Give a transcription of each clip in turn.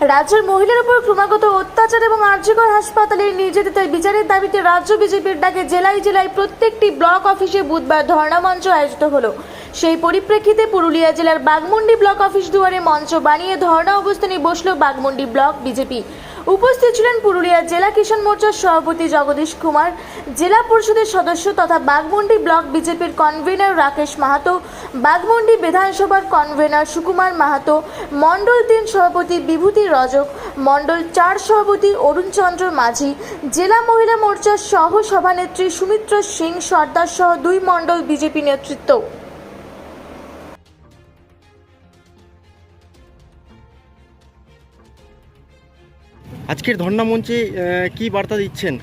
রাজ্যের মহিলার উপর ক্রমাগত অত্যাচার এবং আর্যকর হাসপাতালে নির্যাতিতার বিচারের দাবিতে রাজ্য বিজেপির ডাকে জেলায় জেলায় প্রত্যেকটি ব্লক অফিসে বুধবার ধর্ণা মঞ্চ আয়োজিত হলো। সেই পরিপ্রেক্ষিতে পুরুলিয়া জেলার বাগমুন্ডি ব্লক অফিস দুয়ারে মঞ্চ বানিয়ে ধর্ণা অবস্থানে বসল বাগমুন্ডি ব্লক বিজেপি। উপস্থিত ছিলেন পুরুলিয়া জেলা কিষাণ মোর্চার সভাপতি জগদীশ কুমার, জেলা পরিষদের সদস্য তথা বাগমুন্ডি ব্লক বিজেপির কনভেনর রাকেশ মাহাতো, বাগমুন্ডি বিধানসভার কনভেনার সুকুমার মাহাতো, মণ্ডল তিন সভাপতি বিভূতি রজক, মণ্ডল চার সভাপতি অরুণচন্দ্র মাঝি, জেলা মহিলা মোর্চার সহ সভানেত্রী সুমিত্রা সিং সর্দার সহ দুই মণ্ডল বিজেপি নেতৃত্ব। আজকের ধর্ণা মঞ্চে কি বার্তা দিচ্ছেন?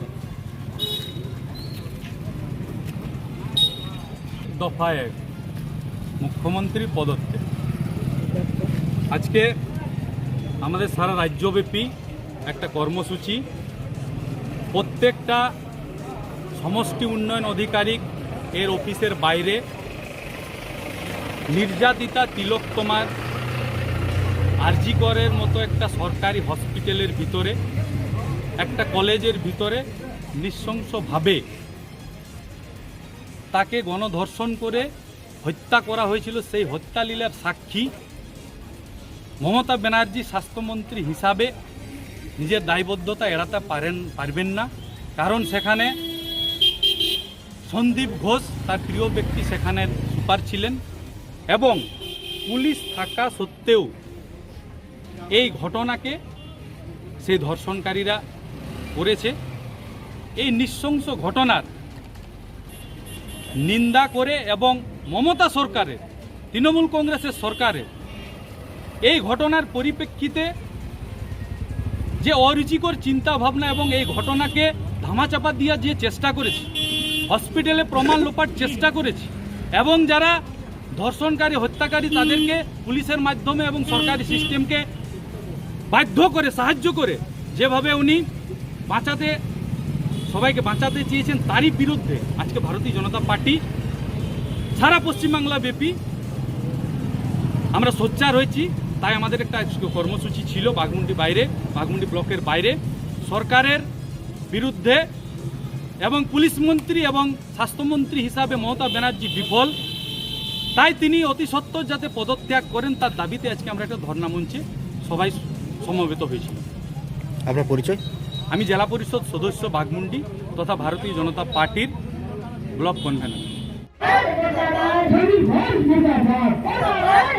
দফা মুখ্যমন্ত্রী পদত্যাগ। আজকে আমাদের সারা রাজ্যব্যাপী একটা কর্মসূচি। প্রত্যেকটা সমষ্টি উন্নয়ন আধিকারিক এর অফিসের বাইরে নির্যাতিতা আরজিকরের মতো একটা সরকারি হসপিটালের ভিতরে, একটা কলেজের ভিতরে নৃশংসভাবে তাকে গণধর্ষণ করে হত্যা করা হয়েছিল। সেই হত্যা লীলার সাক্ষী মমতা ব্যানার্জি স্বাস্থ্যমন্ত্রী হিসাবে নিজের দায়বদ্ধতা এড়াতে পারেন, পারবেন না। কারণ সেখানে সন্দীপ ঘোষ, তার প্রিয় ব্যক্তি সেখানে সুপার ছিলেন এবং পুলিশ থাকা সত্ত্বেও এই ঘটনাকে সেই ধর্ষণকারীরা করেছে। এই নৃশংস ঘটনার নিন্দা করে এবং মমতা সরকারের, তৃণমূল কংগ্রেসের সরকারের এই ঘটনার পরিপ্রেক্ষিতে যে অরুচিকর চিন্তা ভাবনা এবং এই ঘটনাকে ধামাচাপা দেওয়ার যে চেষ্টা করেছে, হসপিটালে প্রমাণ লোপার চেষ্টা করেছে এবং যারা ধর্ষণকারী, হত্যাকারী তাদেরকে পুলিশের মাধ্যমে এবং সরকারি সিস্টেমকে বাধ্য করে, সাহায্য করে যেভাবে উনি বাঁচাতে, সবাইকে বাঁচাতে চেয়েছেন তারই বিরুদ্ধে আজকে ভারতীয় জনতা পার্টি, সারা পশ্চিমবাংলা ব্যাপী আমরা সোচ্চার হয়েছি। তাই আমাদের একটা কর্মসূচি ছিল বাঘমুন্ডি বাইরে, বাঘমুন্ডি ব্লকের বাইরে। সরকারের বিরুদ্ধে এবং পুলিশ মন্ত্রী এবং স্বাস্থ্যমন্ত্রী হিসাবে মমতা ব্যানার্জি বিফল। তাই তিনি অতি সত্বর যাতে পদত্যাগ করেন তার দাবিতে আজকে আমরা একটা ধর্ণা মঞ্চে সবাই সমবেত হয়েছিল আপনার পরিচয় আমি জেলা পরিষদ সদস্য বাঘমুন্ডি তথা ভারতীয় জনতা পার্টির ব্লক কনভেনর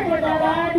মুর্দাবাদ